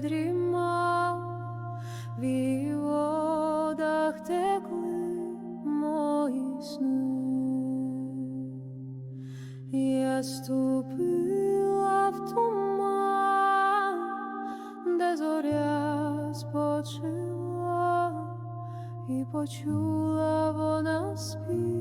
дрімав, в водах текли мої сни, я ступила в туман, де зоря спочила і почула вона спів.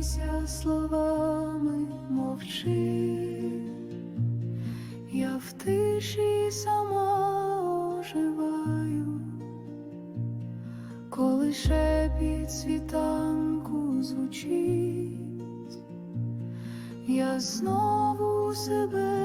Зізнайся словами мовчи, я в тиші сама оживаю, коли шепіт світанку звучить, я знову себе.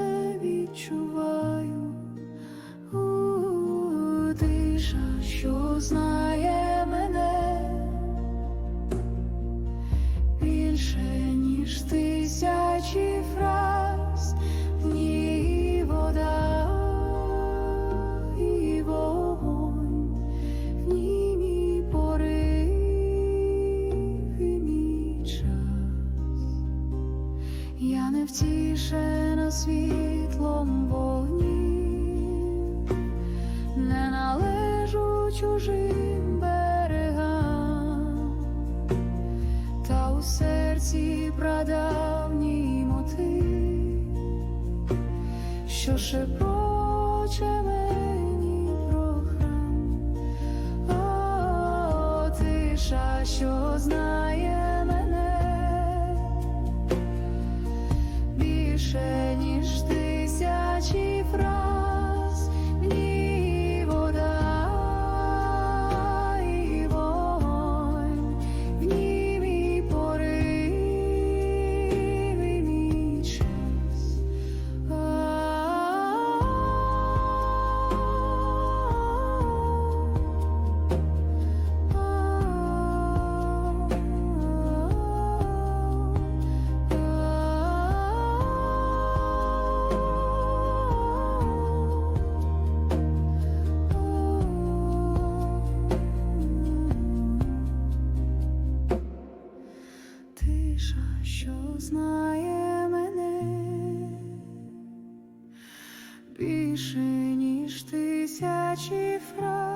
більше, ніж тисячі фраз.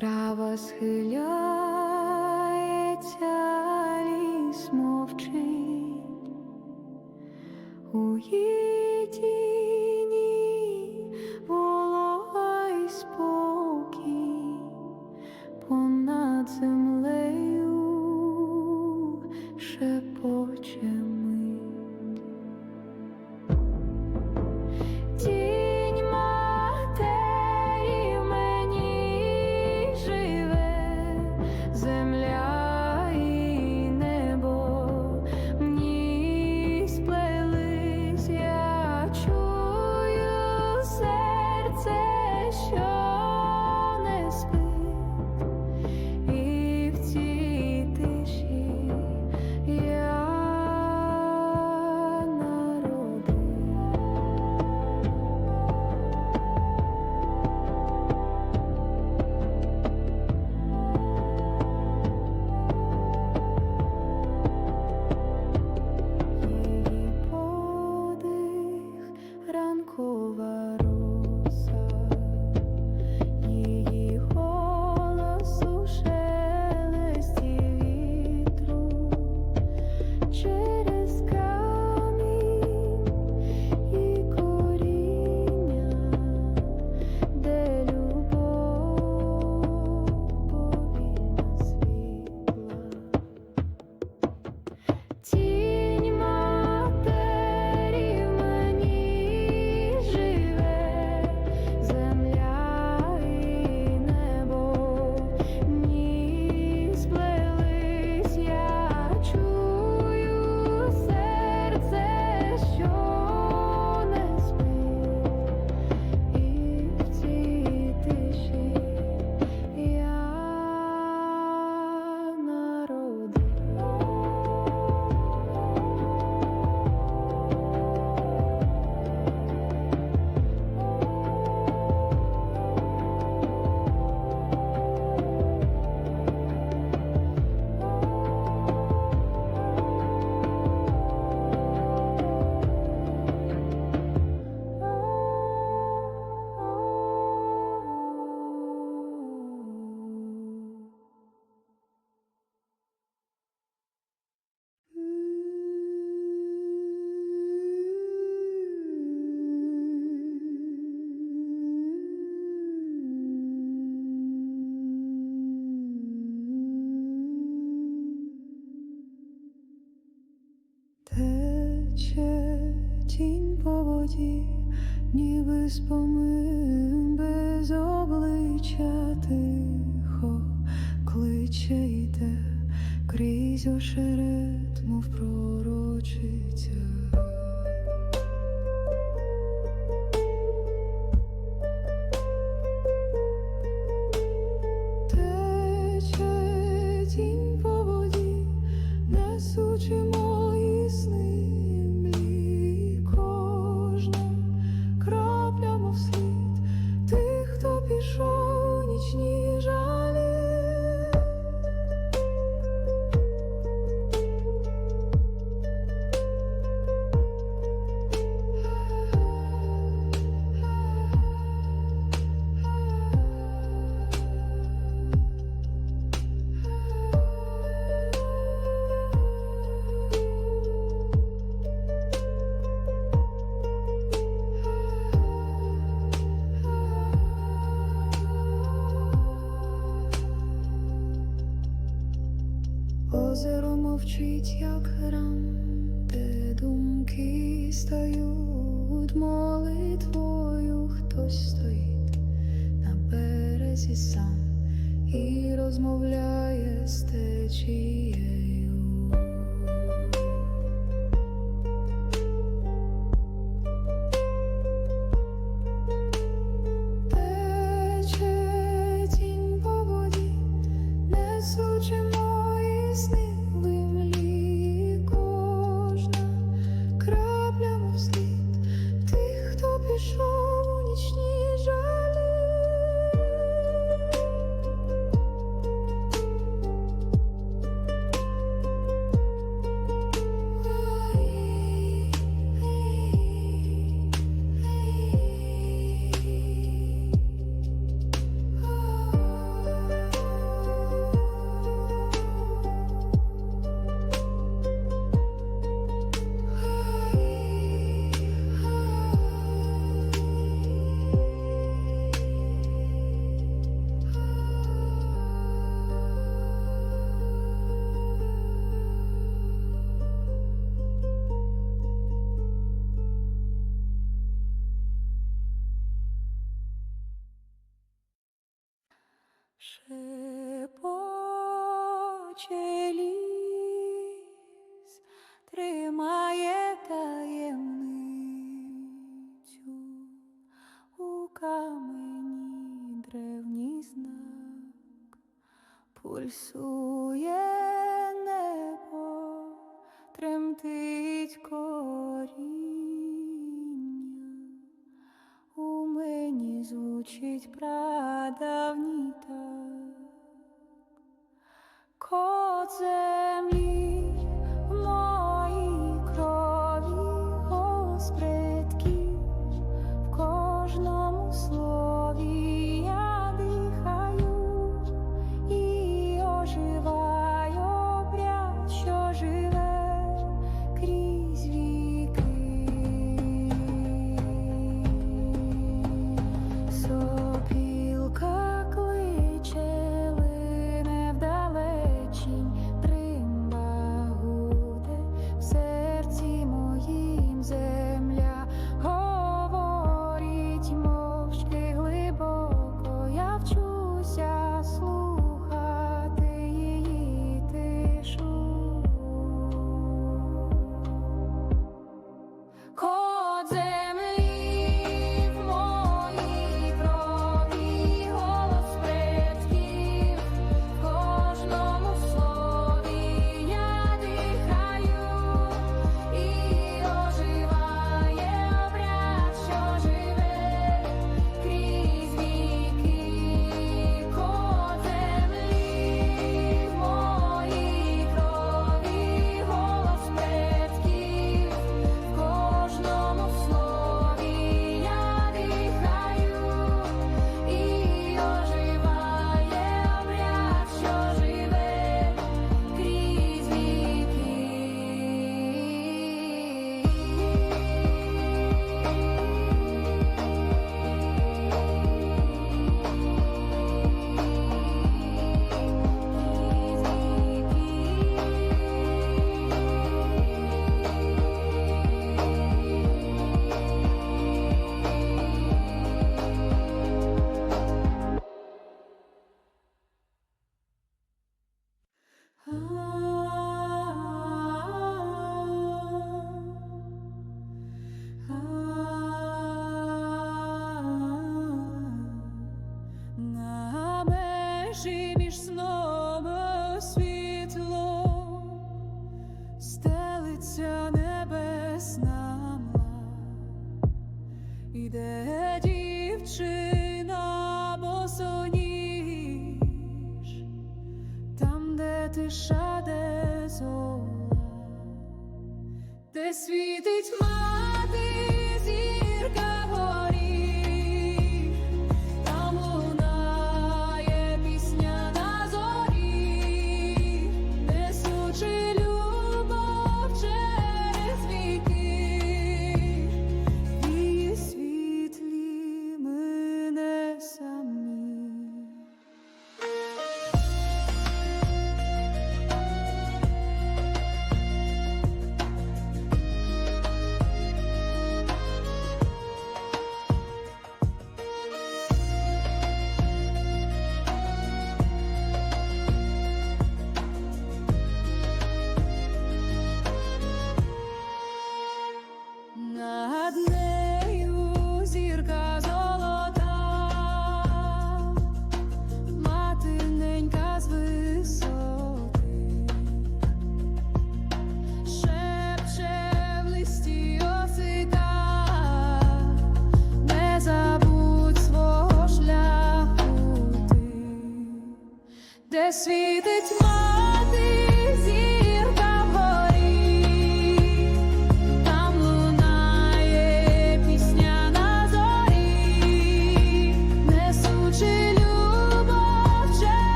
Трава схиляється, ліс мовчить. У ніби спомин без обличчя тихо, кличе йде крізь ошерет, мов про. Звучить, як грам, де думки стають молитвою, хтось стоїть на березі сам і розмовляє з течією. звучить прадавній так. Кот землі